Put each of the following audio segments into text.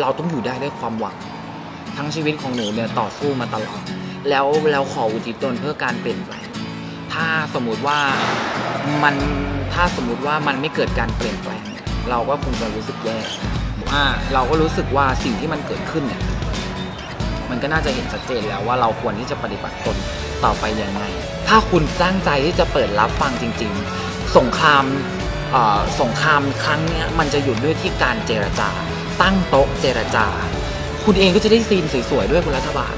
เราต้องอยู่ได้ด้วยความหวัง ทั้งชีวิตของหนูเนี่ยต่อสู้มาตลอด แล้วแล้วขออุทิศตนเพื่อการเปลี่ยนแปลงถ้าสมมุติว่ามันถ้าสมมุติว่ามันไม่เกิดการเปลี่ยนแปลง เราก็คงจะรู้สึกแย่ว่าเราก็รู้สึกว่าสิ่งที่มันเกิดขึ้นเนี่ยมันก็น่าจะเห็นชัดเจนแล้วว่าเราควรที่จะปฏิบัติตนต่อไปยังไง ถ้าคุณตั้งใจที่จะเปิดรับฟังจริง ๆ สงครามอ่อสงครามครั้งนี้มันจะหยุดด้วยที่การเจรจา ตั้งโต๊ะเจรจา คุณเองก็จะได้ซีนสวยๆด้วยคุณรัฐบาล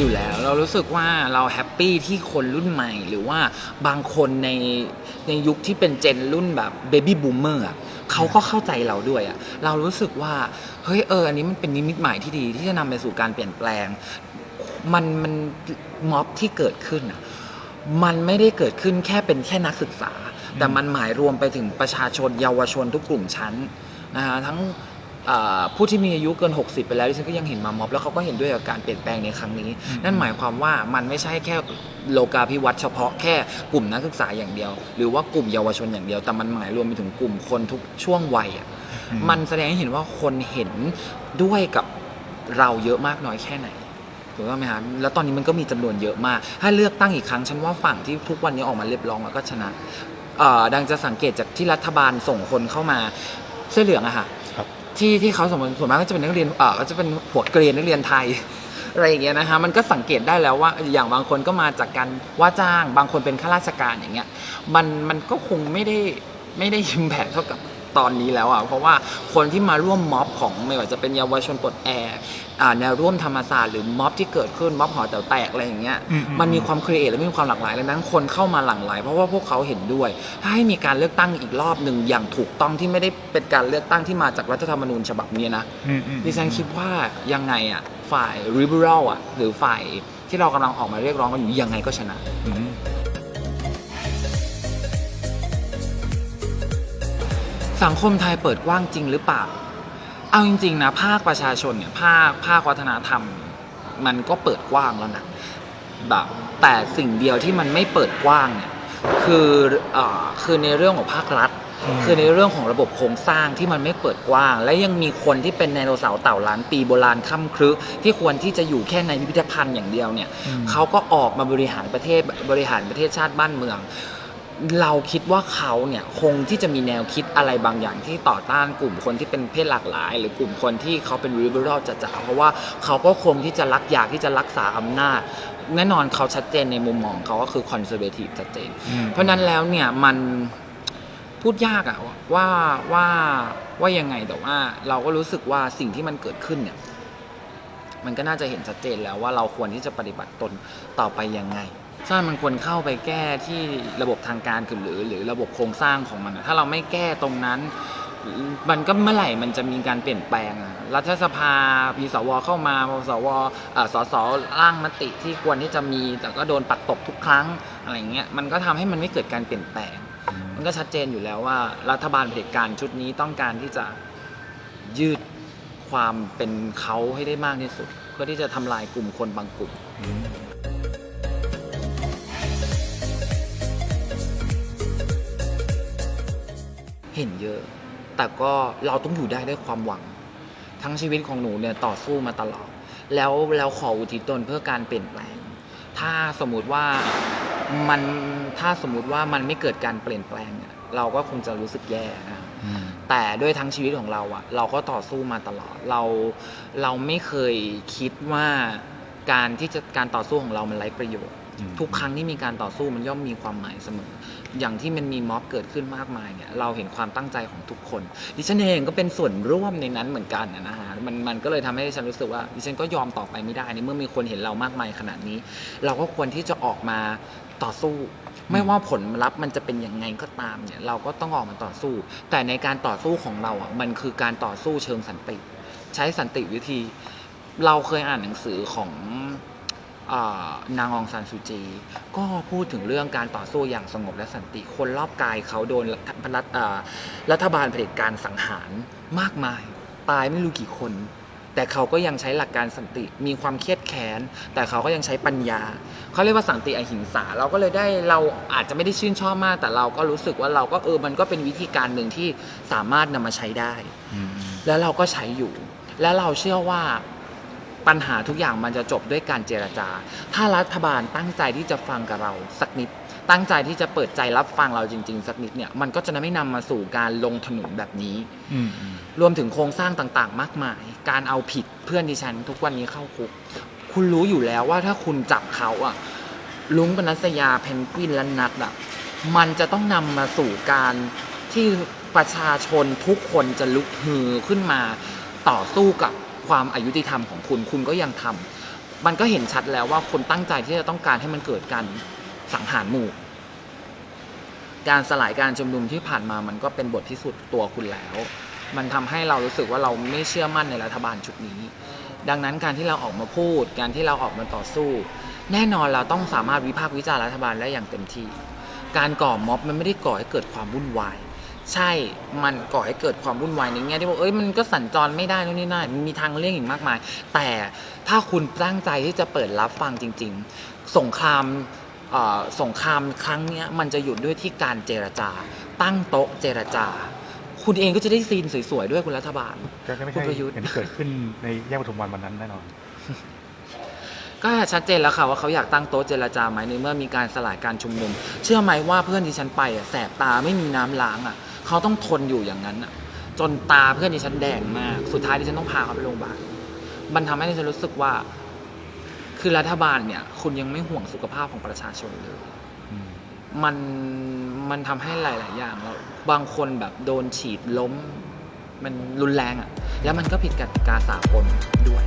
อยู่แล้วเรารู้สึกว่าเราแฮปปี้ที่คนรุ่นใหม่ หรือว่าบางคนในในยุคที่เป็นเจนรุ่นแบบเบบี้บูมเมอร์ เขาก็เข้าใจเราด้วยอะเรารู้สึกว่าเฮ้ยเอออันนี้มันเป็นนิมิตหมายที่ดีที่จะนำไปสู่การเปลี่ยนแปลง มันมันม็อบที่เกิดขึ้นอะมันไม่ได้เกิดขึ้นแค่เป็นแค่นักศึกษา แต่มันหมายรวมไปถึงประชาชนเยาวชนทุกกลุ่มชั้นนะฮะทั้ง ผู้ที่มีอายุเกิน 60 ไปแล้วดิฉันก็ยังเห็นมาม็อบแล้วเขาก็เห็นด้วยกับการเปลี่ยนแปลงในครั้งนี้ นั่นหมายความว่ามันไม่ใช่แค่โลกาภิวัตน์เฉพาะแค่กลุ่มนักศึกษาอย่างเดียว หรือว่ากลุ่มเยาวชนอย่างเดียว แต่มันหมายรวมไปถึงกลุ่มคนทุกช่วงวัยอะมันแสดงให้เห็นว่าคนเห็นด้วยกับเราเยอะมากน้อยแค่ไหนถูกต้องไหมครับแล้วตอนนี้มันก็มีจำนวนเยอะมาก ถ้าเลือกตั้งอีกครั้งฉันว่าฝั่งที่ทุกวันนี้ออกมาเรียบร้องแล้วก็ชนะเอ่อดังจะสังเกตจากที่รัฐบาลส่งคนเข้ามาเสื้อเหลืองอะค่ะครับ ที่ที่เขาสมมติส่วนมากก็จะเป็นนักเรียนเออก็จะเป็นหัวเกรียนนักเรียนไทยอะไรอย่างเงี้ยนะคะมันก็สังเกตได้แล้วว่าอย่างบางคนก็มาจากการว่าจ้าง บางคนเป็นข้าราชการอย่างเงี้ยมันมันก็คงไม่ได้ไม่ได้ยิมแผลเท่ากับ ตอนนี้แล้วอะเพราะว่าคนที่มาร่วมม็อบของไม่ว่าจะเป็นเยาวชนปลดแอกอ่าแนวร่วมธรรมศาสตร์หรือม็อบที่เกิดขึ้นม็อบหอแต๋วแตกอะไรอย่างเงี้ยอืมอืมมันมีความครีเอทและมีความหลากหลายดังนั้นคนเข้ามาหลั่งไหลเพราะว่าพวกเขาเห็นด้วย ถ้าให้มีการเลือกตั้งอีกรอบหนึ่งอย่างถูกต้องที่ไม่ได้เป็นการเลือกตั้งที่มาจากรัฐธรรมนูญฉบับนี้นะอืมอืมดิฉันคิดว่ายังไงอะฝ่าย liberal อะหรือฝ่ายที่เรากำลังออกมาเรียกร้องกันอยู่ยังไงก็ชนะ สังคมไทยเปิดกว้างจริงหรือเปล่า เอาจริงๆนะภาคประชาชนเนี่ยภาคภาควัฒนธรรม มันก็เปิดกว้างแล้วนะแบบแต่สิ่งเดียวที่มันไม่เปิดกว้างเนี่ยคือเอ่อคือในเรื่องของภาครัฐ คือในเรื่องของระบบโครงสร้างที่มันไม่เปิดกว้าง และยังมีคนที่เป็นไดโนเสาร์เต่าล้านปีโบราณค่ำครึที่ควรที่จะอยู่แค่ในพิพิธภัณฑ์อย่างเดียวเนี่ยอืมเขาก็ออกมาบริหารประเทศบริหารประเทศชาติบ้านเมือง เราคิดว่าเขาเนี่ยคงที่จะมีแนวคิดอะไรบางอย่างที่ต่อต้านกลุ่มคนที่เป็นเพศหลากหลาย หรือกลุ่มคนที่เขาเป็น liberal จ๋าๆเพราะว่าเขาก็คงที่จะรักอยากที่จะรักษาอำนาจ แน่นอนเขาชัดเจนในมุมมองเขาก็คือ conservative ชัดเจนอืมเพราะฉะนั้นแล้วเนี่ยมันพูดยากอะว่าว่าว่ายังไงแต่ว่าเราก็รู้สึกว่าสิ่งที่มันเกิดขึ้นเนี่ย มันก็น่าจะเห็นชัดเจนแล้วว่าเราควรที่จะปฏิบัติตนต่อไปยังไง ใช่มันควรเข้าไปแก้ที่ระบบทางการหรือหรือระบบโครงสร้างของมัน ถ้าเราไม่แก้ตรงนั้น มันก็เมื่อไหร่มันจะมีการเปลี่ยนแปลงอะรัฐสภามีสวเข้ามาพสวเอ่อสสร่างมติที่ควรที่จะมีแต่ก็โดนปัดตกทุกครั้งอะไรเงี้ยมันก็ทำให้มันไม่เกิดการเปลี่ยนแปลง มันก็ชัดเจนอยู่แล้วว่า รัฐบาลเผด็จการชุดนี้ต้องการที่จะยืดความเป็นเขาให้ได้มากที่สุด เพื่อที่จะทำลายกลุ่มคนบางกลุ่ม อืม เห็นเยอะ แต่ก็เราต้องอยู่ได้ด้วยความหวัง ทั้งชีวิตของหนูเนี่ยต่อสู้มาตลอด แล้วแล้วขออุทิศตนเพื่อการเปลี่ยนแปลง ถ้าสมมุติว่ามันถ้าสมมุติว่ามันไม่เกิดการเปลี่ยนแปลงเนี่ยเราก็คงจะรู้สึกแย่นะอืมแต่ด้วยทั้งชีวิตของเราอะเราก็ต่อสู้มาตลอดเราเราไม่เคยคิดว่าการที่จะการต่อสู้ของเรามันไร้ประโยชน์อืม ทุกครั้งที่มีการต่อสู้มันย่อมมีความหมายเสมอ อย่างที่มันมีม็อบเกิดขึ้นมากมายเนี่ยเราเห็นความตั้งใจของทุกคน ดิฉันเองก็เป็นส่วนร่วมในนั้นเหมือนกันนะฮะมันมันก็เลยทำให้ดิฉันรู้สึกว่าดิฉันก็ยอมต่อไปไม่ได้ในเมื่อมีคนเห็นเรามากมายขนาดนี้ เราก็ควรที่จะออกมาต่อสู้ ไม่ว่าผลลัพธ์มันจะเป็นยังไงก็ตามเนี่ยเราก็ต้องออกมาต่อสู้ แต่ในการต่อสู้ของเราอะมันคือการต่อสู้เชิงสันติ ใช้สันติวิธี เราเคยอ่านหนังสือของ นางองซานซูจี ก็พูดถึงเรื่องการต่อสู้อย่างสงบและสันติ คนรอบกายเขาโดนรัฐเอ่อรัฐบาลเผด็จการสังหารมากมาย ตายไม่รู้กี่คน แต่เขาก็ยังใช้หลักการสันติมีความเครียดแค้น แต่เขาก็ยังใช้ปัญญา เขาเรียกว่าสันติอหิงสา เราก็เลยได้เราอาจจะไม่ได้ชื่นชอบมาก แต่เราก็รู้สึกว่าเราก็เออมันก็เป็นวิธีการหนึ่งที่สามารถนำมาใช้ได้อืมแล้วเราก็ใช้อยู่ แล้วเราเชื่อว่า ปัญหาทุกอย่างมันจะจบด้วยการเจรจา ถ้ารัฐบาลตั้งใจที่จะฟังกับเราสักนิด ตั้งใจที่จะเปิดใจรับฟังเราจริง ๆ สักนิดเนี่ยมันก็จะไม่นำมาสู่การลงถนนแบบนี้อืมอืมรวมถึงโครงสร้างต่างๆ มากมาย การเอาผิดเพื่อนดิฉัน ทุกวันนี้เข้าคุก คุณรู้อยู่แล้วว่าถ้าคุณจับเขาอะลุงปนัสยาเพนกวินและนัดอะมันจะต้องนำมาสู่การที่ประชาชนทุกคนจะลุกฮือขึ้นมาต่อสู้กับ ความอายุติธรรมของคุณคุณก็ยังทำมันก็เห็นชัดแล้วว่าคนตั้งใจที่จะต้องการให้มันเกิดการสังหารหมู่ การสลายการชุมนุมที่ผ่านมามันก็เป็นบทพิสูจน์ตัวคุณแล้ว มันทำให้เรารู้สึกว่าเราไม่เชื่อมั่นในรัฐบาลชุดนี้ ดังนั้นการที่เราออกมาพูด การที่เราออกมาต่อสู้ แน่นอนเราต้องสามารถวิพากษ์วิจารณ์รัฐบาลได้อย่างเต็มที่ การก่อม็อบมันไม่ได้ก่อให้เกิดความวุ่นวาย ใช่ มันก่อให้เกิดความวุ่นวายในแง่ที่ว่าเอ้ย มันก็สัญจรไม่ได้นู่นนี่นั่นมันมีทางเลี่ยงอีกมากมาย แต่ถ้าคุณตั้งใจที่จะเปิดรับฟังจริง ๆ สงครามเอ่อสงครามครั้งเนี้ยมันจะหยุดด้วยที่การเจรจา ตั้งโต๊ะเจรจา คุณเองก็จะได้ซีนสวยๆด้วยคุณรัฐบาลก็ไม่คุใช่ณประยุทธ์อย่างที่เกิดขึ้นในแยกปทุมวันวันนั้นแน่นอน ก็ชัดเจนแล้วค่ะว่าเขาอยากตั้งโต๊ะเจรจาไหมในเมื่อมีการสลายการชุมนุม เชื่อไหมว่าเพื่อนดิฉันไปอะแสบตาไม่มีน้ำล้างอะ เขาต้องทนอยู่อย่างนั้นอะจนตาเพื่อนดิฉันแดงมาก สุดท้ายดิฉันต้องพาเขาไปโรงพยาบาล มันทำให้ดิฉันรู้สึกว่า คือรัฐบาลเนี่ย คุณยังไม่ห่วงสุขภาพของประชาชนเลยอืมมัน มันทำให้หลาย ๆ อย่างแล้วบางคนแบบโดนฉีดล้ม มันรุนแรงอะ แล้วมันก็ผิดกติกาสากลด้วย